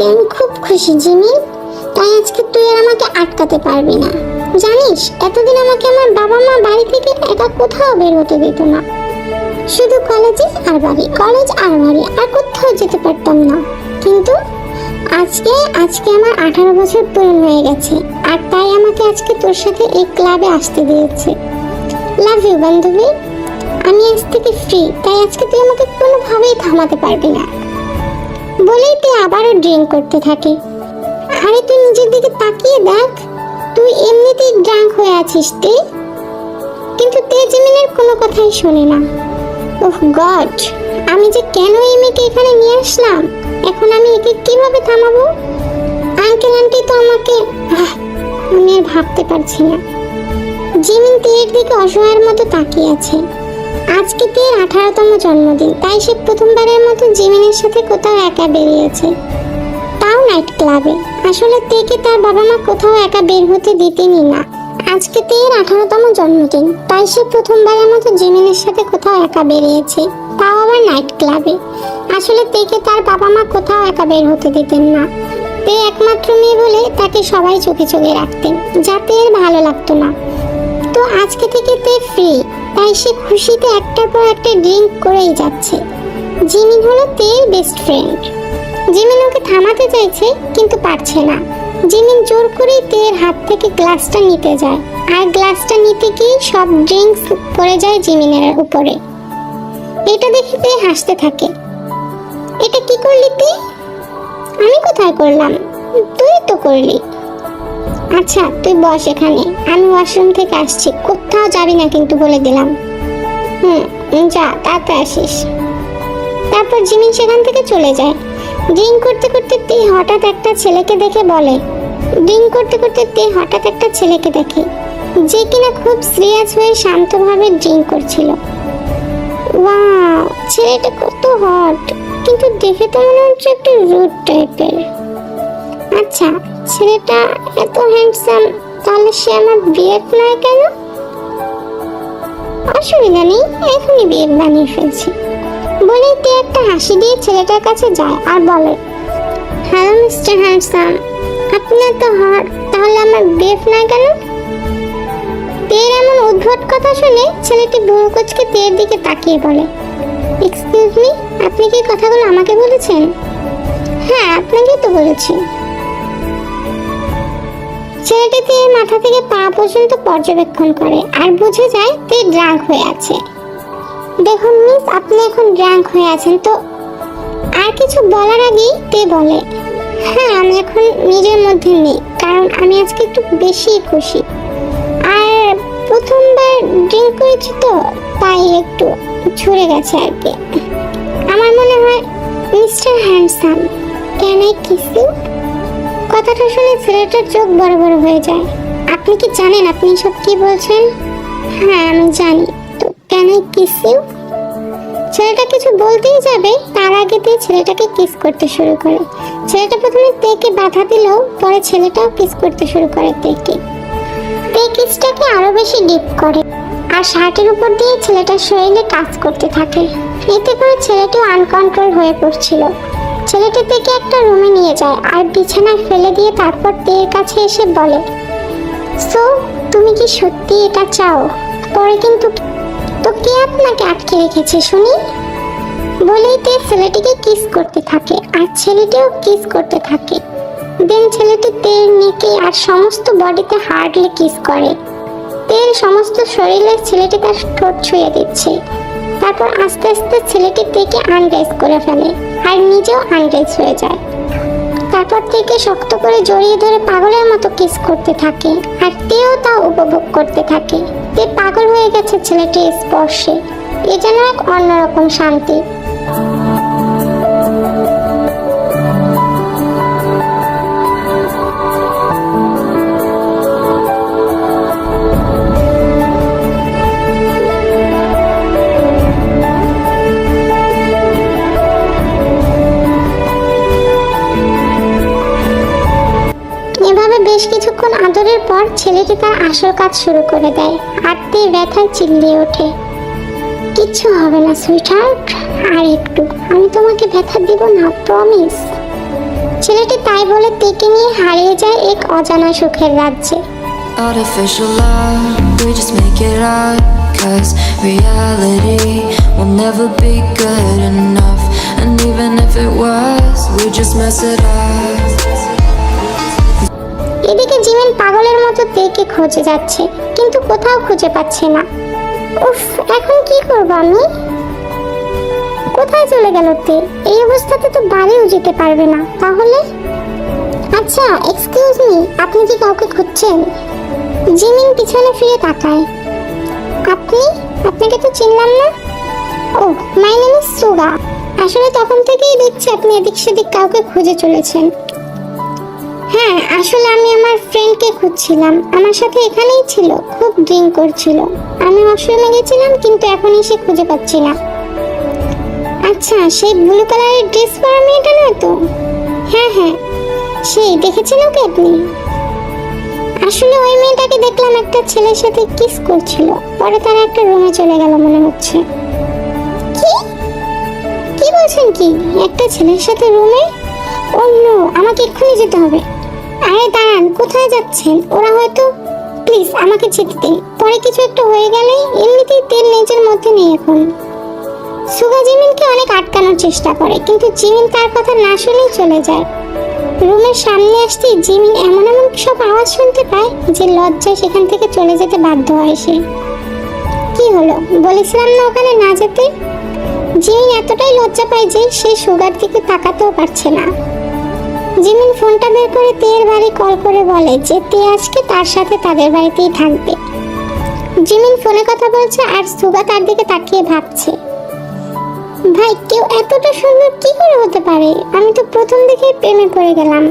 আজকে আমি খুব খুশি, জিমি। তাই আজকে তুই আর আমাকে আটকাতে পারবি না। জানিস, এতদিন আমাকে আমার বাবা মা বাড়ি থেকে একা কোথাও বের হতে দিত না। শুধু কলেজে আর বাড়ি, কলেজ আর বাড়ি, আর কোথাও যেতে পারতাম না। কিন্তু আজকে আজকে আমার আঠারো বছর পূরণ হয়ে গেছে, আর তাই আমাকে আজকে তোর সাথে এই ক্লাবে আসতে দিয়েছে। লাভ ইউ বান্ধবী। আমি আজ থেকে ফ্রি তাই আজকে তুই আমাকে কোনোভাবেই থামাতে পারবি না। বলেই তুই আবারও ড্রিঙ্ক করতে থাকে। আরে তুই নিজের দিকে তাকিয়ে দেখ, তুই এমনিতেই ড্রাঙ্ক হয়ে আছিস তে। কিন্তু তেজিমিনের কোনো কথাই শোনে না। ওহ গড, আমি যে কেন এই মেয়েকে এখানে নিয়ে আসলাম? এখন আমি একে কীভাবে থামাবো? আঙ্কেল আন্টি তো আমাকে আমি আর ভাবতে পারছি না। জিমিন তেয়ের দিকে অসহায়ের মতো তাকিয়ে আছে। আজকে তেয়ের আঠারোতম জন্মদিন, তাই সে প্রথমবারের মতো জিমিনের সাথে কোথাও একা বেরিয়েছে। তাও নাইট ক্লাবে আসলে তেকে তার বাবা মা কোথাও একা বের হতে দিতেনি না। আজকে তেয়ের আঠারোতম জন্মদিন, তাই সে প্রথমবারের মতো জিমিনের সাথে কোথাও একা বেরিয়েছে। তাও আবার নাইট ক্লাবে আসলে তেকে তার বাবা মা কোথাও একা বের হতে দিতেন না। তে একমাত্র মেয়ে বলে তাকে সবাই চোখে চোখে রাখতেন, যাতে এর ভালো লাগতো না। তো আজকে থেকে তে ফ্রি তাই সে খুশিতে একটার পর একটা ড্রিঙ্ক করেই যাচ্ছে। জিমিন হলো তের বেস্ট ফ্রেন্ড জিমিন ওকে থামাতে চাইছে, কিন্তু পারছে না। জিমিন জোর করেই তের হাত থেকে গ্লাসটা নিতে যায়। আর গ্লাসটা নিতে গিয়ে সব ড্রিঙ্কস পড়ে যায় জিমিনের উপরে। এটা দেখে তে হাসতে থাকে। এটা কি করলি তুই আমি কোথায় করলাম? তুই তো করলি। আচ্ছা তুই বস এখানে। আমি ওয়াশরুম থেকে আসছি। কোথাও যাবি না কিন্তু বলে দিলাম। হুম যা তাতে আসিস। তারপর জিমিন সেখান থেকে চলে যায়। ড্রিঙ্ক করতে করতে তে হঠাৎ একটা ছেলেকে দেখে বলে। ড্রিঙ্ক করতে করতে তে হঠাৎ একটা ছেলেকে দেখে। যে কিনা খুব সিরিয়াস হয়ে শান্তভাবে ড্রিঙ্ক করছিল। ওয়াও, ছেলেটা কত হট কিন্তু দেখে তো মনে হচ্ছে একটু রুড টাইপের আচ্ছা ছেলেটা এত হ্যান্ডসাম তাহলে সে আমার বিয়ে নয় কেন? অসুবিধা নেই, এখনই বিয়ে বানিয়ে ফেলছি। বলেই তে একটা হাসি দিয়ে ছেলেটার কাছে যায় আর বলে, হ্যালো, মিস্টার হ্যান্ডসাম আপনি এত হট তাহলে আমার বিয়েফ নয় কেন? তের এমন উদ্ভট কথা শুনে ছেলেটি বহুকোচকে তের দিকে তাকিয়ে বলে এক্সকিউজ মি আপনি কি কথাগুলো আমাকে বলেছেন? হ্যাঁ আপনাকেই তো বলেছি। ছেলেটি তের মাথা থেকে পা পর্যন্ত পর্যবেক্ষণ করে আর বুঝে যায় তে ড্রাঙ্ক হয়ে আছে। দেখুন মিস, আপনি এখন ড্রাঙ্ক হয়ে আছেন তো? আর কিছু বলার আগেই তে বলে হ্যাঁ আমি এখন নিজের মধ্যে নেই, কারণ আমি আজকে একটু বেশি খুশি। আর প্রথমবার ড্রিঙ্ক করেছি তো, তাই একটু ছুড়ে গেছে আর কি। আমার মনে হয় mister handsome can I kiss you কথাটা শুনে ছেলেটার চোখ বড় বড় হয়ে যায়। আপনি কি জানেন আপনি সব কি বলছেন? হ্যাঁ আমি জানি। তো কেন আই কিস ইউ ছেলেটা কিছু বলতেই যাবে, তার আগে দিয়ে ছেলেটাকে কিস করতে শুরু করে। ছেলেটা প্রথমে তেকে বাধা দিলেও পরে ছেলেটাও কিস করতে শুরু করে তেকে। তে কিসটাকে আরও বেশি ডিপ করে আর শার্টের উপর দিয়ে ছেলেটার শরীরে টাচ করতে থাকে। এতে করে ছেলেটিও আনকন্ট্রোল হয়ে পড়ছিল। ছেলেটি থেকে একটা রুমে নিয়ে যায় আর বিছানায় ফেলে দিয়ে তারপর তের কাছে এসে বলে, সো, তুমি কি সত্যি এটা চাও? পরে কিন্তু তো কে আপনাকে আটকে রেখেছে, শুনি? বলেই তে ছেলেটিকে কিস করতে থাকে আর ছেলেটিও কিস করতে থাকে। দেন ছেলেটি তেল নেকে আর সমস্ত বডিতে হার্ডলি কিস করে। তেল সমস্ত শরীরে ছেলেটি তার ঠোঁট ছুঁয়ে দিচ্ছে। তারপর আস্তে আস্তে ছেলেটির থেকে আনড্রেস করে ফেলে আর নিজেও আনড্রেস হয়ে যায়। তারপর থেকে শক্ত করে জড়িয়ে ধরে পাগলের মতো কিস করতে থাকে আর তেও তা উপভোগ করতে থাকে। তে পাগল হয়ে গেছে ছেলেটির স্পর্শে। এ যেন এক অন্যরকম শান্তি। বেশ কিছুক্ষণ আদরের পর ছেলেটি তার আসল কাজ শুরু করে দেয় আর তে ব্যথায় চিল্লিয়ে ওঠে কিচ্ছু হবে না সুইটহার্ট আর একটু আমি তোমাকে ব্যথা দিব না প্রমিস ছেলেটি তাই বলে তেকে নিয়ে হারিয়ে যায় এক অজানা সুখের রাজ্যে Artificial love, we just make it up. Cause reality will never be good enough. And even if it was, we just mess it up. এদিকে জিমিন পাগলের মতো তেকে খোঁজে যাচ্ছে, কিন্তু কোথাও খুঁজে পাচ্ছে না। উফ, এখন কি করব আমি? কোথায় চলে গেল তে? এই অবস্থাতে তো বাড়িও যেতে পারবে না, তাহলে? আচ্ছা এক্সকিউজ মি আপনি কি কাউকে খুঁজছেন? জিমিন পিছনে ফিরে তাকায়। আপনি? আপনাকে তো চিনলাম না? ও মাই নেম ইজ সুগা আসলে তখন থেকেই দেখছি আপনি এদিক সেদিক কাউকে খুঁজে চলেছেন। হ্যাঁ আসলে আমি আমার ফ্রেন্ডকে খুঁজছিলাম। আমার সাথে এখানেই ছিল, খুব ড্রিঙ্ক করছিল। আমি ওয়াশরুমে গেছিলাম, কিন্তু এখন এসে খুঁজে পাচ্ছি না আচ্ছা সেই ব্লু কালারের ড্রেস পরা মেয়েটা নয় তো? হ্যাঁ হ্যাঁ। সেই দেখেছেন ওকে আপনি? আসলে ওই মেয়েটাকে দেখলাম একটা ছেলের সাথে কিস করছিল। পরে তারা একটা রুমে চলে গেল মনে হচ্ছে। কি? কি বলছেন কি? একটা ছেলের সাথে রুমে নো আমাকে এক্ষুনি যেতে হবে। আরে দাঁড়ান, কোথায় যাচ্ছেন? ওরা হয়তো প্লিজ, আমাকে যেতে দিন। পরে কিছু একটা হয়ে গেলে এমনিতেই তেল নিজের মধ্যে নেই এখন। সুগা জিমিনকে অনেক আটকানোর চেষ্টা করে, কিন্তু জিমিন তার কথা না শুনেই চলে যায়। রুমের সামনে আসতেই জিমিন এমন এমন সব আওয়াজ শুনতে পায় যে লজ্জায় সেখান থেকে চলে যেতে বাধ্য হয় সে। কি হলো? বলেছিলাম না ওখানে না যেতে? জিমিন এতটাই লজ্জা পায় যে সে সুগার দিকে তাকাতেও পারছে না। জিমিন ফোনটা বের করে তেয়ের বাড়ি কল করে বলে যে তে আজকে তার সাথে তাদের বাড়িতেই থাকবে। জিমিন ফোনে কথা বলছে আর সুগা তার দিকে তাকিয়ে ভাবছে। ভাই, কেউ এতটা সুন্দর কি করে হতে পারে? আমি তো প্রথম দেখে প্রেমে পড়ে গেলাম।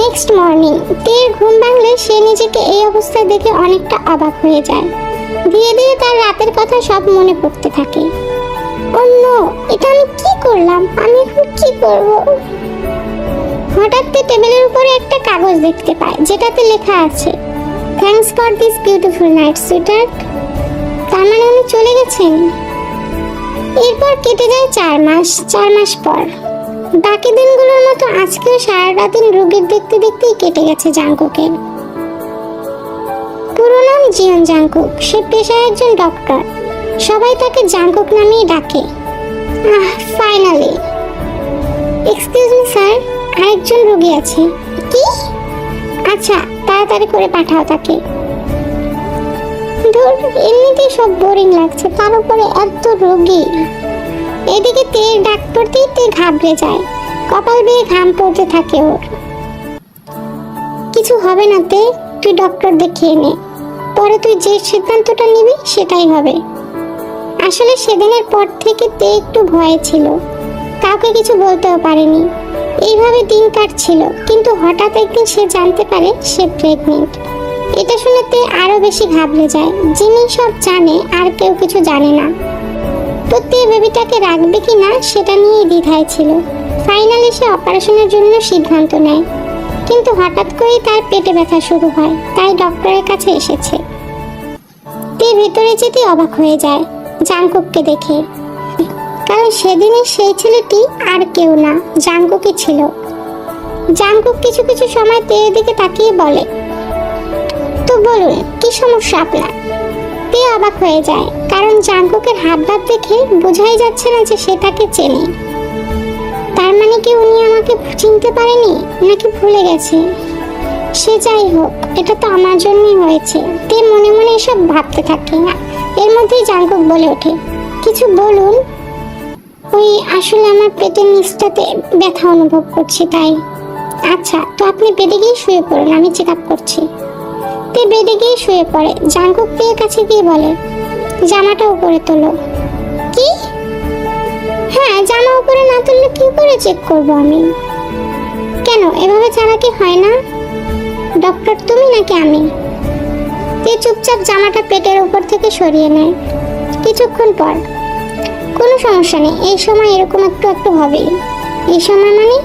নেক্সট মর্নিং তের ঘুম ভাঙলে সে নিজেকে এই অবস্থায় দেখে অনেকটা অবাক হয়ে যায়। ধীরে ধীরে তার রাতের কথা সব মনে পড়তে থাকে। অন্য এটা আমি কি করলাম? আমি এখন কি করব? হঠাৎ টেবিলের উপরে একটা কাগজ দেখতে পায় যেটাতে লেখা আছে thanks for this beautiful night sweeter তার মানে উনি চলে গেছেন। এরপর কেটে যায় চার মাস চার মাস পর। বাকি দিনগুলোর মতো আজকেও সারাটা দিন রোগীর দেখতে দেখতেই কেটে গেছে জাঙ্কুকের পুরো নাম জিয়ন জাঙ্কুক সে পেশায় একজন ডক্টর। সবাই তাকে জাঙ্কুক নামেই ডাকে। Ah finally excuse me sir আরেকজন রোগী আছে। কি? আচ্ছা তাড়াতাড়ি করে পাঠাও তাকে। ধর, এমনিতেই সব বোরিং লাগছে, তার উপরে এত রোগী। এদিকে তে ডাক পড়তেই তে ঘাবড়ে যায়। কপাল বেয়ে ঘাম পড়তে থাকে ওর। কিছু হবে না তে, তুই ডক্টর দেখিয়ে নে। পরে তুই যে সিদ্ধান্তটা নিবি, সেটাই হবে। আসলে সেদিনের পর থেকে তে একটু ভয়ে ছিল। কাউকে কিছু বলতেও পারেনি। এইভাবে দিন কাটছিল, কিন্তু হঠাৎ একদিন সে জানতে পারে সে প্রেগনেন্ট এটা শুনে তে আরও বেশি ঘাবড়ে যায়। যিনি সব জানে, আর কেউ কিছু জানে না। তে বেবিটাকে রাখবে কি না সেটা নিয়েই দ্বিধায় ছিল। ফাইনালি সে অপারেশনের জন্য সিদ্ধান্ত নেয়। কিন্তু হঠাৎ করেই তার পেটে ব্যথা শুরু হয়, তাই ডক্টরের কাছে এসেছে। তে ভেতরে যেতে অবাক হয়ে যায় জাংকুককে দেখে। কারণ সেদিনের সেই ছেলেটি আর কেউ না জাংকুকই ছিল। জাংকুক কিছু কিছু সময় তের দিকে তাকিয়ে বলে, তো বলুন, কি সমস্যা আপনার? তে অবাক হয়ে যায়, কারণ জাংকুকের হাত ভাব দেখে বোঝাই যাচ্ছে না যে সে তাকে চেনে। তার মানে কি উনি আমাকে চিনতে পারেনি, নাকি ভুলে গেছে? সে যাই হোক, এটা তো আমার জন্যই হয়েছে। তে মনে মনে এসব ভাবতে থাকে। না এর মধ্যেই জাংকুক বলে ওঠে, কিছু বলুন। ওই আসলে আমার পেটের নিচটাতে ব্যথা অনুভব করছি তাই। আচ্ছা তো আপনি বেডে গিয়ে শুয়ে পড়েন, আমি চেক আপ করছি। তে বেডে গিয়ে শুয়ে পড়ে, জাঙ্কুক তের কাছে গিয়ে বলে, জামাটা উপরে তোলো। কি? হ্যাঁ জামা উপরে না তুললে কি করে চেক করব আমি? কেন, এভাবে ছাড়া কি হয় না? ডক্টর, তুমি নাকি আমি? তে চুপচাপ জামাটা পেটের উপর থেকে সরিয়ে নেয়। কিছুক্ষণ পর কোনো সমস্যা নেই। এই সময় এরকম একটু একটু হবেই। এই সময় মানে?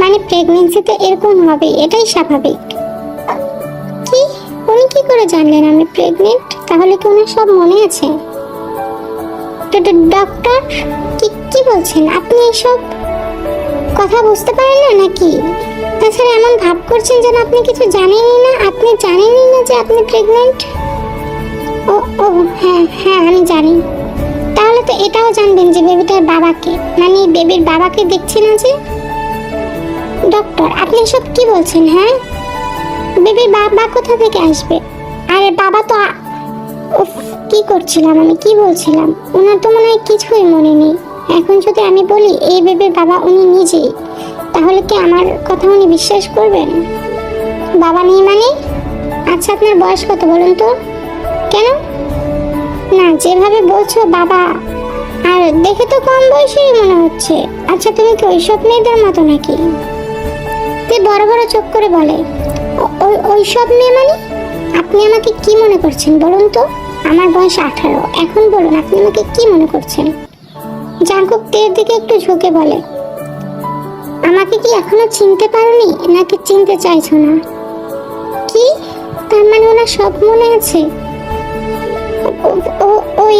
মানে প্রেগনেন্সিতে এরকম হবে, এটাই স্বাভাবিক। কি? উনি কি করে জানলেন আমি প্রেগনেন্ট তাহলে কি ওনার সব মনে আছে? ডক্টর কি কি বলছেন? আপনি এসব কথা বুঝতে পারেন না নাকি? তাছাড়া এমন ভাব করছেন যেন আপনি কিছু জানেনই না, আপনি জানেনই না যে আপনি প্রেগনেন্ট ও ও হ্যাঁ হ্যাঁ আমি জানি। তাহলে তো এটাও জানবেন যে বেবিটার বাবাকে মানে বেবির বাবাকে দেখছি না যে? ডক্টর, আপনি এসব কি বলছেন হ্যাঁ? বেবির বাবা কোথা থেকে আসবে? আরে বাবা তো কি করছিলাম আমি, কি বলছিলাম? ওনার তো মনে হয় কিছুই মনে নেই। এখন যদি আমি বলি এই বেবির বাবা উনি নিজেই, তাহলে কি আমার কথা উনি বিশ্বাস করবেন? বাবা নেই মানে? আচ্ছা আপনার বয়স কত বলুন তো? কেন? না, যেভাবে বলছো, বাবা, আর দেখে তো কম বয়সেই মনে হচ্ছে। আচ্ছা তুমি কি ওইসব মেয়েদের মতো নাকি? তে বড় বড় চোখ করে বলে, "ও- ওই ওইসব মেয়ে মানে? আপনি আমাকে কি মনে করছেন বলুন তো? আমার বয়স আঠারো, এখন বলুন আপনি আমাকে কি মনে করছেন? জাঙ্কুক তের দিকে একটু ঝুঁকে বলে, আমাকে কি এখনও চিনতে পারোনি? নাকি চিনতে চাইছো না? কি? তার মানে ওনার সব মনে আছে? ওই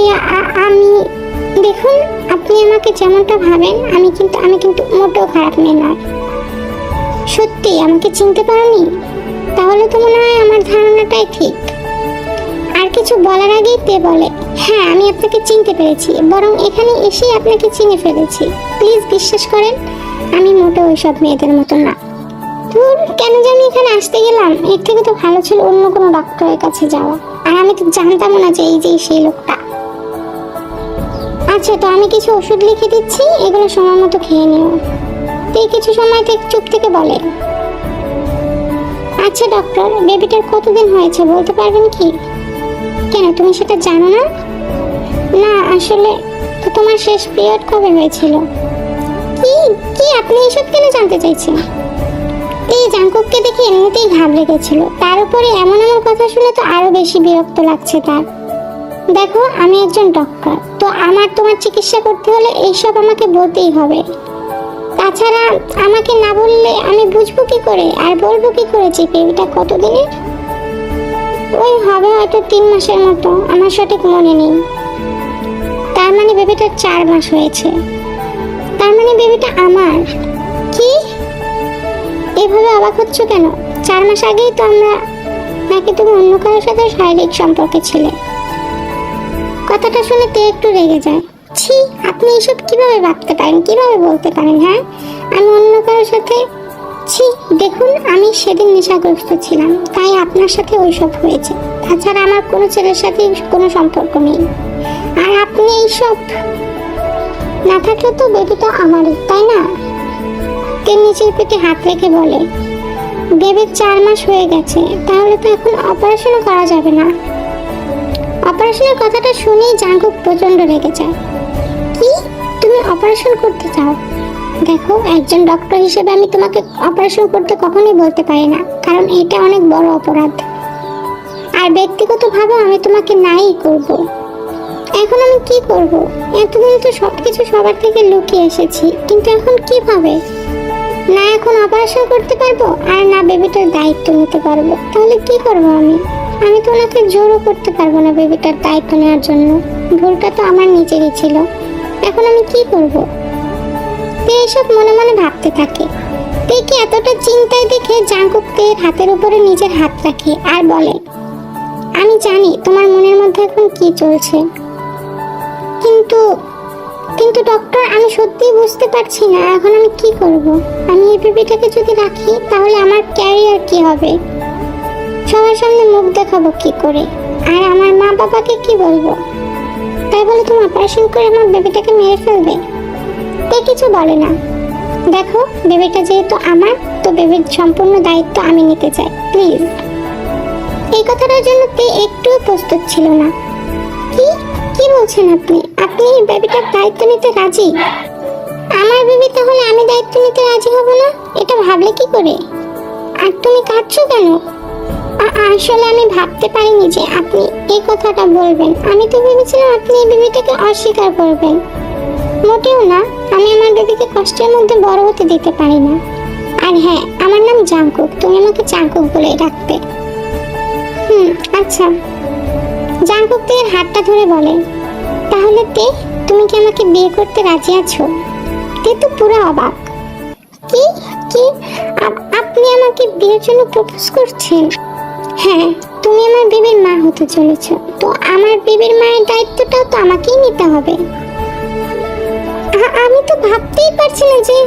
আমি দেখুন আপনি আমাকে যেমনটা ভাবেন আমি কিন্তু আমি কিন্তু মোটেও খারাপ মেয়ে নয়। সত্যি আমাকে চিনতে পারোনি? তাহলে তো মনে হয় আমার ধারণাটাই ঠিক। আর কিছু বলার আগেই তে বলে হ্যাঁ আমি আপনাকে চিনতে পেরেছি বরং এখানে এসেই আপনাকে চিনে ফেলেছি। প্লিজ বিশ্বাস করেন আমি মোটেও ওইসব মেয়েদের মতো না। ধুর, কেন জানি এখানে আসতে গেলাম? এর থেকে তো ভালো ছিল অন্য কোনো ডক্টরের কাছে যাওয়া। আর আমি তো জানতাম না যে এই যে সেই লোকটা। আচ্ছা তো আমি কিছু ওষুধ লিখে দিচ্ছি, এগুলো সময় মতো খেয়ে নিও। তুই কিছু সময় চুপ থেকে বলে। আচ্ছা ডক্টর বেবিটার কতদিন হয়েছে বলতে পারবেন কি? কেন, তুমি সেটা জানো না? না, আসলে তো তোমার শেষ পিরিয়ড কবে হয়েছিল? কি কি, আপনি এসব কেন জানতে চাইছেন? এই জাঙ্কুককে দেখে এমনিতেই ঘাবড়ে গেছিল। তার উপরে এমন এমন কথা শুনে তো আরও বেশি বিরক্ত লাগছে তার। দেখো, আমি একজন ডক্টর তো আমার তোমার চিকিৎসা করতে হলে এইসব আমাকে বলতেই হবে। তাছাড়া আমাকে না বললে আমি বুঝব কি করে? আর বলব কি করে যে বেবিটা কতদিনের? ওই হবে হয়তো তিন মাসের মতো, আমার সঠিক মনে নেই। তার মানে বেবিটা চার মাস হয়েছে। তার মানে বেবিটা আমার। কি? এভাবে অবাক হচ্ছ কেন? চার মাস আগেই তো আমরা নাকি তুমি অন্য কারোর সাথে শারীরিক সম্পর্কে ছিলে। কথাটা শুনে তে একটু রেগে যায়। ছি, আপনি এসব কীভাবে ভাবতে পারেন? কীভাবে বলতে পারেন হ্যাঁ? আমি অন্য কারোর সাথে, ছি, দেখুন, আমি সেদিন নেশাগ্রস্ত ছিলাম। তাই আপনার সাথে ওইসব হয়েছে। তাছাড়া আমার কোনো ছেলের সাথে কোনো সম্পর্ক নেই। আর আপনি এইসব না থাকলে তো বেবিটা আমারই, তাই না? তে নিচের পেটে হাত রেখে বলে, বেবির চার মাস হয়ে গেছে, তাহলে তো এখন অপারেশনও করা যাবে না। অপারেশনের কথাটা শুনেই জাঙ্কুক প্রচণ্ড রেগে যায়। কি? তুমি অপারেশন করতে চাও? দেখো, একজন ডক্টর হিসেবে আমি তোমাকে অপারেশন করতে কখনোই বলতে পারি না, কারণ এটা অনেক বড় অপরাধ। আর ব্যক্তিগতভাবে আমি তোমাকে নাই করব। এখন আমি কি করব? এতদিন তো সবকিছু সবার থেকে লুকিয়ে এসেছি, কিন্তু এখন কীভাবে? না এখন অপারেশন করতে পারব, আর না বেবিটার দায়িত্ব নিতে পারব, তাহলে কি করব আমি? আমি তো ওনাকে জোরও করতে পারব না বেবিটার দায়িত্ব নেওয়ার জন্য। ভুলটা তো আমার নিজেরই ছিল। এখন আমি কি করব? তে এসব মনে মনে ভাবতে থাকে। তেকে এতটা চিন্তায় দেখে জাঙ্কুক তের হাতের উপরে নিজের হাত রাখে আর বলে, আমি জানি তোমার মনের মধ্যে এখন কি চলছে। কিন্তু কিন্তু ডক্টর আমি সত্যিই বুঝতে পারছি না এখন আমি কি করব? আমি এই বেবিটাকে যদি রাখি, তাহলে আমার ক্যারিয়ার কি হবে? সবার দেখাবো কি করে? আর আমার মা বাবাকে কি বলব? তাই বলে তুমি অপারেশন করে আমার বেবিটাকে মেরে ফেলবে? তে কিছু বলে না। দেখো, বেবিটা যেহেতু আমার, তো বেবির সম্পূর্ণ দায়িত্ব আমি নিতে চাই, প্লিজ। এই কথাটার জন্য তে একটুও প্রস্তুত ছিল না। কি? কি বলছেন আপনি? আপনি বেবিটার দায়িত্ব নিতে রাজি? আমার বেবি তাহলে আমি দায়িত্ব নিতে রাজি হব না? এটা ভাবলে কি করে? আর তুমি কাঁদছো কেন? আসলে আমি ভাবতে পারিনি যে আপনি এই কথাটা বলবেন। আমি তো ভেবেছিলাম আপনি এই বেবিটাকে অস্বীকার করবেন। মোটেও না, আমি আমার বেবিকে কষ্টের মধ্যে বড় হতে দিতে পারি না। আর হ্যাঁ আমার নাম জাঙ্কুক, তুমি আমাকে জাঙ্কুক বলে ডাকবে। হুম আচ্ছা। জাঙ্কুক তের হাতটা ধরে বলে, তাহলে তে, তুমি কি আমাকে বিয়ে করতে রাজি আছো? তে তো পুরো অবাক। কি? কি? আপনি আমাকে বিয়ের জন্য প্রপোজ করছেন? হ্যাঁ তুমি আমার বেবির মা হতে চলেছ। তো আমার বেবির মায়ের দায়িত্বটাও তো আমাকেই নিতে হবে। আমি তো ভাবতেই পারছি না যে,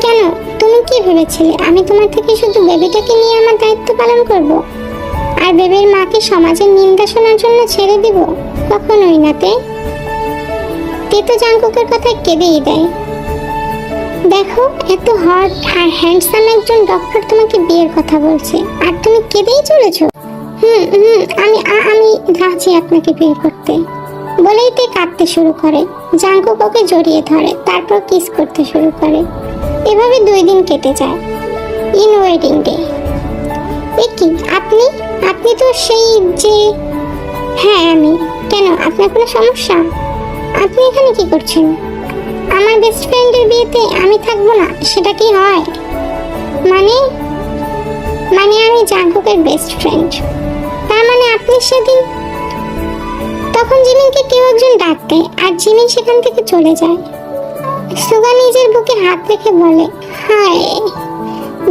কেন? তুমি কি ভেবেছিলে? আমি তোমার থেকে শুধু বেবিটাকে নিয়ে আমার দায়িত্ব পালন করব? আর বেবির মাকে সমাজের নিন্দা শোনার জন্য ছেড়ে দিব? কখনোই না তে। তে জাঙ্কুকের কথায় কেঁদেই দেয়। দেখো, এত হট আর হ্যান্ডসাম একজন ডক্টর তোমাকে বিয়ের কথা বলছে। আর তুমি কেঁদেই চলেছো? হুম হুম, আমি আমি রাজি আপনাকে বিয়ে করতে। বলেই তে কাঁদতে শুরু করে। জাঙ্কুক ওকে জড়িয়ে ধরে, তারপর কিস করতে শুরু করে। এভাবে দুই দিন কেটে যায়। ইন ওয়েডিং ডে এ আপনি? আপনি তো সেই যে হ্যাঁ আমি। কেন, আপনার কোনো সমস্যা? আপনি এখানে কি করছেন? আমার বেস্ট ফ্রেন্ডের বিয়েতে আমি থাকব না, সেটা কি হয়? মানে? মানে আমি জাঙ্কুকের বেস্ট ফ্রেন্ড তার মানে আপনি সেদিন, তখন জিমিনকে কেউ একজন ডাক দেয় আর জিমিন সেখান থেকে চলে যায়। সুগা নিজের বুকে হাত রেখে বলে, হায়,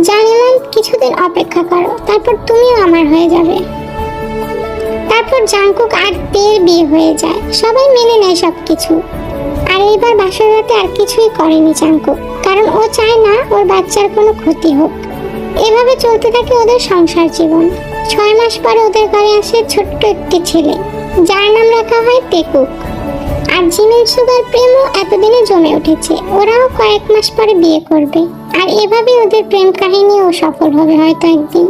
জানিলাম কিছুদিন অপেক্ষা করো, তারপর তুমিও আমার হয়ে যাবে। তারপর জাঙ্কুক আর তের বিয়ে হয়ে যায়। সবাই মেনে নেয় সবকিছু। আর এইবার বাসর রাতে আর কিছুই করেনি জাঙ্কুক কারণ ও চায় না ওর বাচ্চার কোনো ক্ষতি হোক। এভাবে চলতে থাকে ওদের সংসার জীবন। ছয় মাস পরে ওদের ঘরে আসে ছোট্ট একটি ছেলে। যার নাম রাখা হয় তেকুক আর জিমিন সুগার প্রেমও এতদিনে জমে উঠেছে। ওরাও কয়েক মাস পরে বিয়ে করবে। আর এভাবে ওদের প্রেম কাহিনীও সফল হবে হয়তো একদিন।